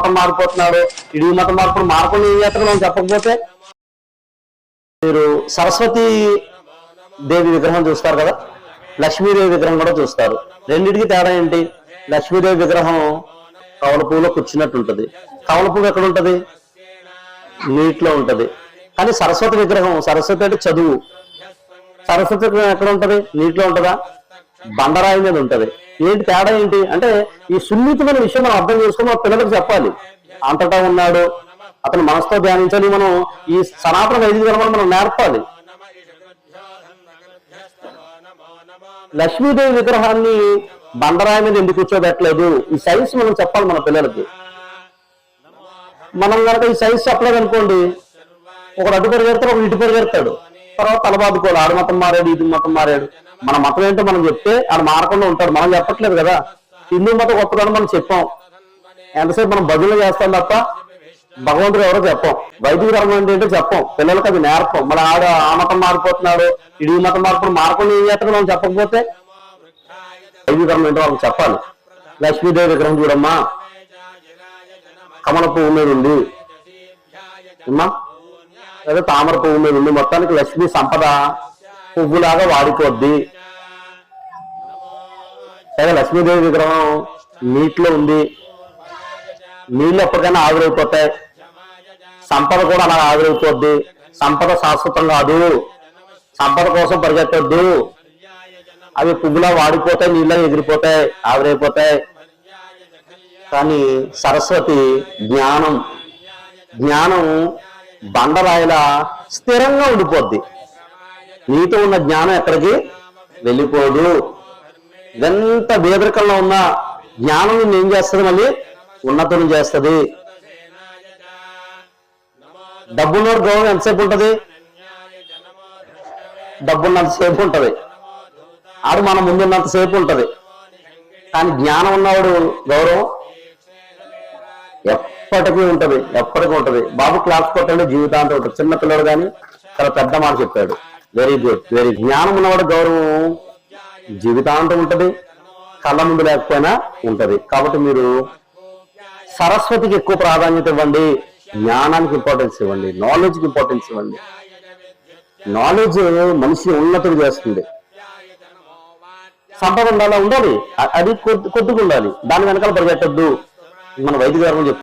మతం మారిపోతున్నాడు ఇడు మతం మార్పుడు మార్పుని ఏం చేస్తాడు మనం చెప్పకపోతే మీరు సరస్వతి దేవి విగ్రహం చూస్తారు కదా? లక్ష్మీదేవి విగ్రహం కూడా చూస్తారు. రెండింటికి తేడా ఏంటి? లక్ష్మీదేవి విగ్రహం కవల పువ్వులో కూర్చున్నట్టు ఉంటుంది. కవల పువ్వు ఎక్కడ ఉంటుంది? నీటిలో ఉంటుంది. కానీ సరస్వతి విగ్రహం సరస్వతి అంటే చదువు. సరస్వతి విగ్రహం ఎక్కడ ఉంటుంది? నీటిలో ఉంటుందా? బండరాయి మీద ఉంటుంది. ఏంటి తేడా ఏంటి? అంటే ఈ సున్నితమైన విషయం మనం అర్థం చేసుకుని మన పిల్లలకు చెప్పాలి. అంతటా ఉన్నాడు. అతను మనసుతో ధ్యానించాలి. మనం ఈ సనాతన వైదిక ధర్మాన్ని మనం నేర్పాలి. లక్ష్మీదేవి విగ్రహాన్ని బండరాయి మీద ఎందుకు కూర్చోబెట్టలేదు? ఈ సైన్స్ మనం చెప్పాలి మన పిల్లలకి. మనం కనుక ఈ సైన్స్ చెప్పలేదు అనుకోండి ఒకడు అటు పరిగెడతాడు ఒకడు ఇటు పరిగెడతాడు. తర్వాత తలబాదుకోడు ఆడు మతం మారాడు ఇది మతం మారాడు. మన మతం ఏంటో మనం చెప్తే అది మారకుండా ఉంటాడు. మనం చెప్పట్లేదు కదా. హిందూ మతం గొప్పదని మనం చెప్పాం. ఎంతసేపు మనం బదులు చేస్తాం తప్ప భగవంతుడు ఎవరో చెప్పాం. వైదిక ధర్మం అంటే చెప్పాం. పిల్లలకి అది నేర్పం. మన ఆడ ఆ మతం మారిపోతున్నాడు ఇడు మతం మారిపోయి మారకుండా ఏం చేస్తాడు మనం చెప్పకపోతే? వైదిక ధర్మం ఏంటో వాళ్ళకి చెప్పాలి. లక్ష్మీదేవి విగ్రహం చూడమ్మా. కమల పువ్వు మీద ఉంది. అమ్మా లేదా తామర పువ్వు మీద ఉంది. మొత్తానికి లక్ష్మీ సంపద. పువ్వులాగా వాడిపోద్ది సరే లక్ష్మీదేవి విగ్రహం నీటిలో ఉంది. నీళ్ళు ఎప్పటికైనా ఆవిరైపోతాయి. సంపద కూడా అలా ఆవిరైపోద్ది. సంపద శాశ్వతం కాదు సంపద కోసం పరిగెత్తొద్దు. అవి పువ్వులా వాడిపోతాయి నీళ్ళ ఎగిరిపోతాయి ఆవిరైపోతాయి. కానీ సరస్వతి జ్ఞానం. జ్ఞానం బండరాయిలా స్థిరంగా ఉండిపోద్ది. నీతో ఉన్న జ్ఞానం ఎక్కడికి? వెళ్ళిపోదు. ఎంత బేదరికంలో ఉన్న జ్ఞానం నిన్ను ఏం చేస్తుంది మళ్ళీ? ఉన్నతం చేస్తుంది. డబ్బున్నోడు గౌరవం ఎంతసేపు ఉంటుంది? డబ్బున్నంతసేపు ఉంటుంది. ఆడు మన ముందున్నంతసేపు ఉంటుంది. కానీ జ్ఞానం ఉన్నవాడు గౌరవం ఎప్పటికీ ఉంటుంది ఎప్పటికీ ఉంటుంది. బాబు క్లాస్ కొట్టండి జీవితాంతం ఉంటుంది. చిన్న పిల్లడు కానీ చాలా పెద్ద మాట చెప్పాడు. వెరీ గుడ్ వెరీ జ్ఞానం ఉన్నవాడు గౌరవం జీవితాంతం ఉంటుంది కళ్ళ ముందు లేకపోయినా ఉంటది. కాబట్టి మీరు సరస్వతికి ఎక్కువ ప్రాధాన్యత ఇవ్వండి జ్ఞానానికి ఇంపార్టెన్స్ ఇవ్వండి నాలెడ్జ్కి ఇంపార్టెన్స్ ఇవ్వండి. నాలెడ్జ్ మనిషిని ఉన్నతులు చేస్తుంది. సంపద ఉండాలా? ఉండాలి. అది కొద్ది కొద్దిగా ఉండాలి దాని వెనకాల పరిగెట్టద్దు. మన వైద్య గారు చెప్తుంది.